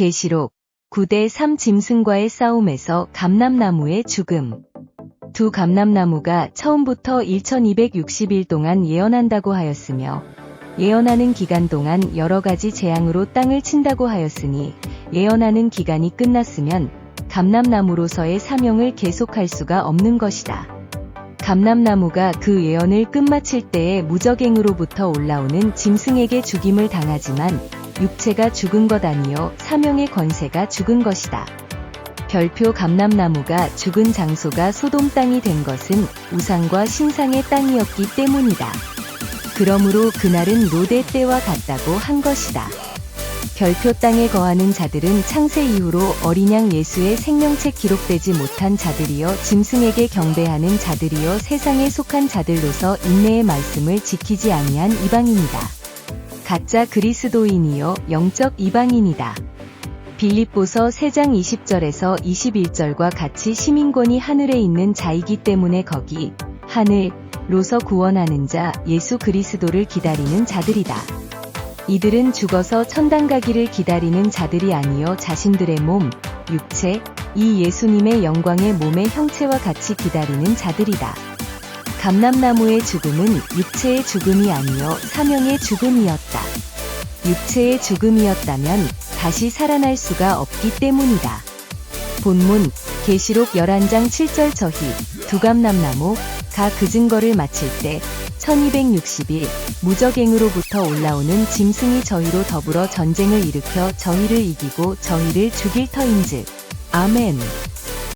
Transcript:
계시록 9대 3 짐승과의 싸움에서 감람나무의 죽음. 두 감람나무가 처음부터 1260일 동안 예언한다고 하였으며 예언하는 기간 동안 여러 가지 재앙으로 땅을 친다고 하였으니 예언하는 기간이 끝났으면 감람나무로서의 사명을 계속할 수가 없는 것이다. 감람나무가 그 예언을 끝마칠 때에 무적행으로부터 올라오는 짐승에게 죽임을 당하지만 육체가 죽은 것 아니요 사명의 권세가 죽은 것이다. 별표 감람나무가 죽은 장소가 소돔 땅이 된 것은 우상과 신상의 땅이었기 때문이다. 그러므로 그날은 로데 때와 같다고 한 것이다. 별표 땅에 거하는 자들은 창세 이후로 어린 양 예수의 생명책 기록되지 못한 자들이여 짐승에게 경배하는 자들이여 세상에 속한 자들로서 인내의 말씀을 지키지 아니한 이방인이다. 가짜 그리스도인이여 영적 이방인이다. 빌립보서 3장 20절에서 21절과 같이 시민권이 하늘에 있는 자이기 때문에 거기 하늘로서 구원하는 자 예수 그리스도를 기다리는 자들이다. 이들은 죽어서 천당 가기를 기다리는 자들이 아니여 자신들의 몸, 육체, 이 예수님의 영광의 몸의 형체와 같이 기다리는 자들이다. 감람나무의 죽음은 육체의 죽음이 아니여 사명의 죽음이었다. 육체의 죽음이었다면 다시 살아날 수가 없기 때문이다. 본문 계시록 11장 7절 저희 두감남나무 가 그 증거를 마칠 때 1260일 무적행으로부터 올라오는 짐승이 저희로 더불어 전쟁을 일으켜 저희를 이기고 저희를 죽일 터인즉 아멘